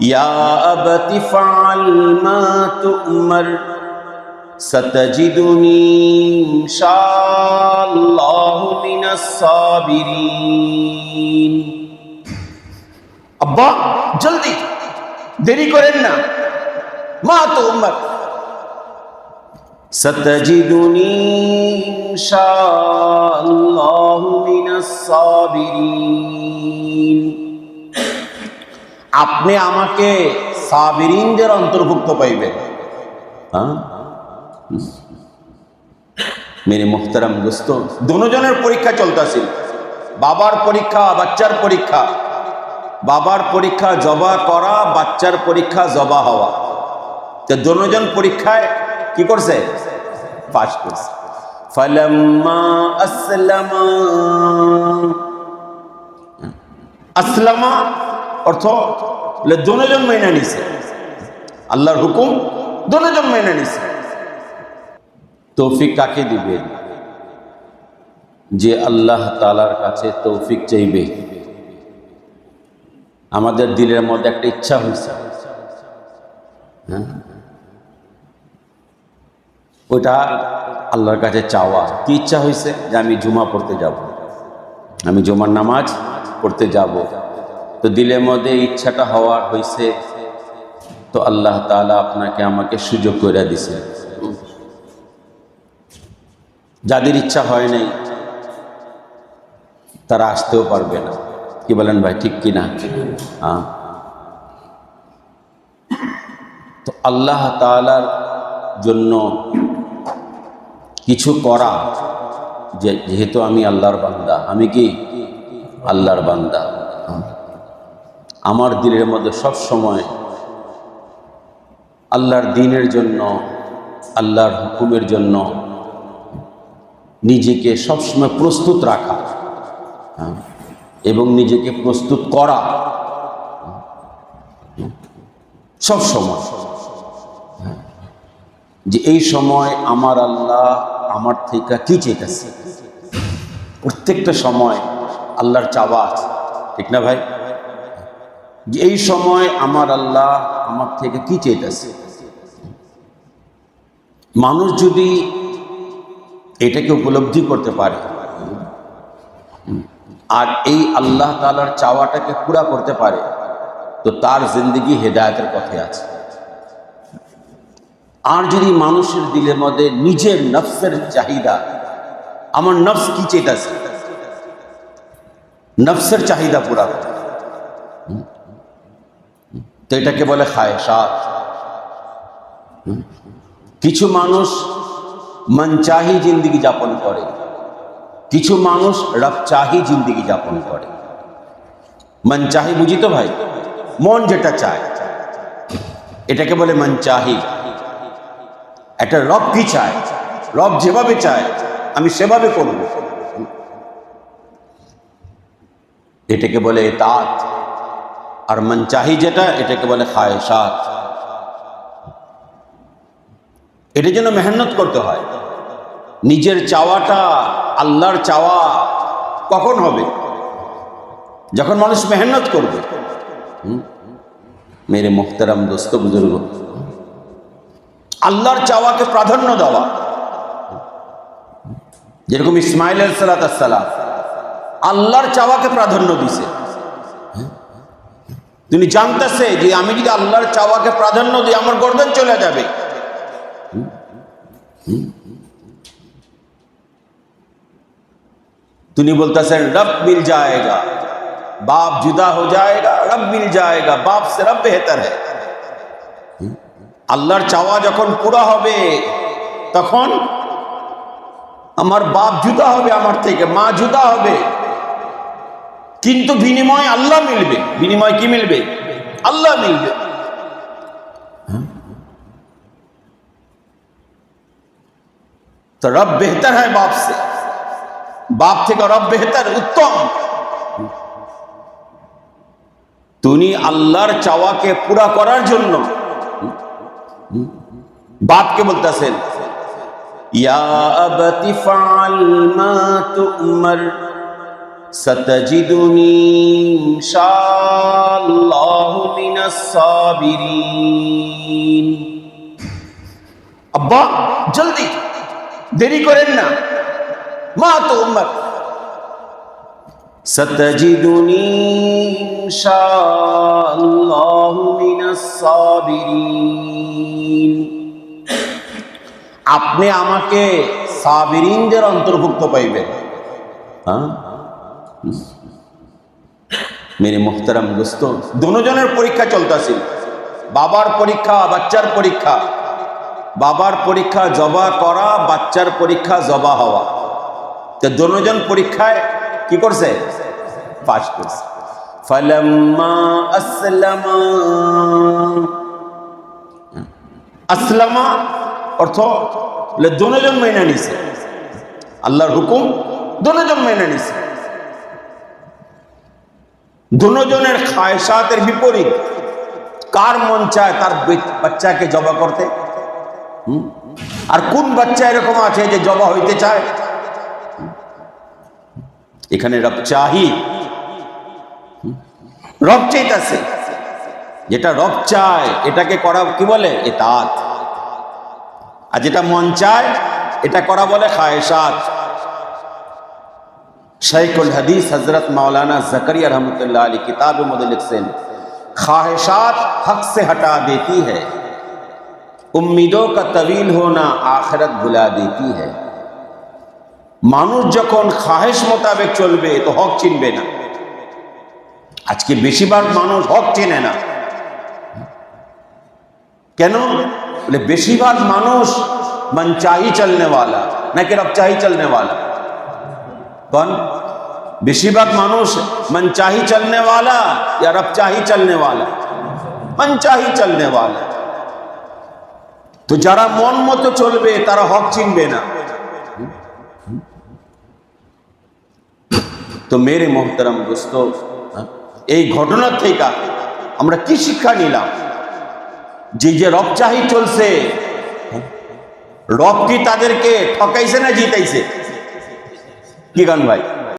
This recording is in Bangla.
يا أبت فعل ما تؤمر ستجدني إن شاء الله من الصابرين আব্বা জলদি দেরি করেন না মা তো উম্মত ستجدني إن شاء الله من الصابرين আপনি আমাকে সাবিরিনদের অন্তর্ভুক্ত পাইবেন। হ্যাঁ? মেরে মোহতারাম দোস্ত, দুজনের পরীক্ষা চলতেছিল বাবার পরীক্ষা, বাচ্চার পরীক্ষা। বাবার পরীক্ষা জবা করা, বাচ্চার পরীক্ষা জবা হওয়া। তো দুজন পরীক্ষায় কি করছে? পাশ করছে। ফালাম্মা আসলামা। আসলামা অর্থ দুজন মেনে নিছে। আল্লাহর হুকুম দুজন মেনে নিছে। তৌফিক কাকে দিবে? যে আল্লাহ তালার কাছে তৌফিক চাইবে। আমাদের দিলের মধ্যে একটা ইচ্ছা হয়েছে হ্যাঁ? ওটা আল্লাহর কাছে চাওয়া। কি ইচ্ছা হয়েছে যে আমি জুমা পড়তে যাব। আমি জুমার নামাজ পড়তে যাব। তো দিলের মধ্যে ইচ্ছাটা হওয়ার হয়েছে তো আল্লাহ তাআলা আপনাকে আমাকে সুযোগ করে দিছে। যাদের ইচ্ছা হয় নাই, তারা আসতেও পারবে না। কি বলেন ভাই, ঠিক কি না হ্যাঁ। তো আল্লাহ তাআলার জন্য কিছু করা যেহেতু আমি আল্লাহর বান্দা, আমি কি? আল্লাহর বান্দা। আমার দিনের মধ্যে সব সময় আল্লাহর দিনের জন্য আল্লাহর হুকুমের জন্য নিজেকে সবসময় প্রস্তুত রাখা হ্যাঁ, এবং নিজেকে প্রস্তুত করা সব সময় হ্যাঁ, যে এই সময় আমার আল্লাহ আমার থেকে কি চেয়েছে প্রত্যেকটা সময় আল্লাহর চাওয়া আছে ঠিক না ভাই? যে এই সময় আমার আল্লাহ আমার থেকে কি চেয়েছে মানুষ যদি এটাকে উপলব্ধি করতে পারে, আর এই আল্লাহ তালার চাওয়াটাকে পুরা করতে পারে, তো তার জিন্দগি হেদায়তের পথে আছে। আর যদি মানুষের দিলের মধ্যে নিজের নফসের চাহিদা, আমার নফস কি চেয়েছে নফসের চাহিদা পুরা করে তো এটাকে বলে খায়সাত কিছু মানুষ মনচাহি জিন্দগি যাপন করে। কিছু মানুষ রবচাহি জিন্দগি যাপন করে। মনচাহি বুঝি তো ভাই? মন যেটা চায়। এটাকে বলে মনচাহি। একটা রব কি চায়? রব যেভাবে চায়, আমি সেভাবে করব। এটাকে বলে তাঁত আর মনচাহি যেটা, এটাকে বলে খায়সাত এটার জন্য মেহনত করতে হয়। নিজের চাওয়াটা আল্লাহর চাওয়া কখন হবে? যখন মানুষ মেহনত করবে? মেরে মোহতারাম দোস্ত বুজুর্গ। আল্লাহর চাওয়াকে প্রাধান্য দেওয়া। যেরকম ইসমাইল সালাতাম আল্লাহর চাওয়াকে প্রাধান্য দিছে। তিনি জানতেছে যে আমি যদি আল্লাহর চাওয়াকে প্রাধান্য দিই, আমার গর্দন চলে যাবে। তিনি বলতেছেন, রব মিল যায়গা বাপ জুদা হো যায়গা রব মিল যায়গা বাপ সে রব বেহতর হ্যাঁ আল্লাহর চাওয়া যখন পুরা হবে, তখন আমার বাপ জুদা হবে আমার থেকে, মা জুদা হবে। কিন্তু বিনিময় আল্লাহ মিলবে। বিনিময় কি মিলবে? আল্লাহ মিলবে। তো রব বেহতর হয় বাপ সে। বাপ থেকে রব বেহতর উত্তম। তুমি আল্লাহর চাওয়াকে পুরা করার জন্য বাপকে বলতেছেন, ইয়া আবাতি মা তুমার ستجدني إن شاء الله من الصابرين আব্বা জলদি দেরি করেন না মা তো উম্মত ستجدني إن شاء الله من الصابرين আপনি আমাকে সাবিরিনদের অন্তর্ভুক্ত পাইবেন হ্যাঁ মেরে মোহতারাম দোস্ত, দুজনের পরীক্ষা চলতেছিল বাবার পরীক্ষা, বাচ্চার পরীক্ষা। বাবার পরীক্ষা জবা করা, বাচ্চার পরীক্ষা জবা হওয়া। তো দুজন পরীক্ষায় কি করছে? পাশ করছে। আসলামা। অর্থ দুজন মেনে নিছে। আল্লাহর হুকুম দুজন মেনে নিছে। দুজনের খায়সাতের বিপরীত। কার মন চায় তার বাচ্চাকে জবা করতে? আর কোন বাচ্চা এরকম আছে যে জবা হইতে চায়? এখানে রব চাহি? রব চাইতাছে। যেটা রব চায়, এটাকে করা কি বলে? এতাত। আর যেটা মন চায়, এটা করা বলে খায়সাত। शेखुल हदीस हजरत मौलाना जकरिया रहमतुल्लाह अली किताब मदद लिखसेन ख्वाहिशात हक से हटा देती है उम्मीदों का तवील होना आखिरत भुला देती है মানুষ যখন খাহেশ মোতাবেক চলবে তো হক চিনবে না আজকে বেশিরভাগ মানুষ হক চেনে না কেন বলে বেশিরভাগ মানুষ মন চাহি চলনে वाला নাকি রব চাহি চলনে वाला कौन বেশিরভাগ মানুষ मन चाही चलने वाला या रब चाही चलने वाला मन चाही चलने वाला তো যারা মন মতো চলবে তারা হক চিনবে না তো মেরে মোহতারাম দোস্ত হ্যাঁ, এই ঘটনা থেকে আমরা কি শিক্ষা নিলাম যে যে রব চাহি চলছে হ্যাঁ, রব কি তাদেরকে ঠকাইছে না জিতাইছে কি গান ভাই?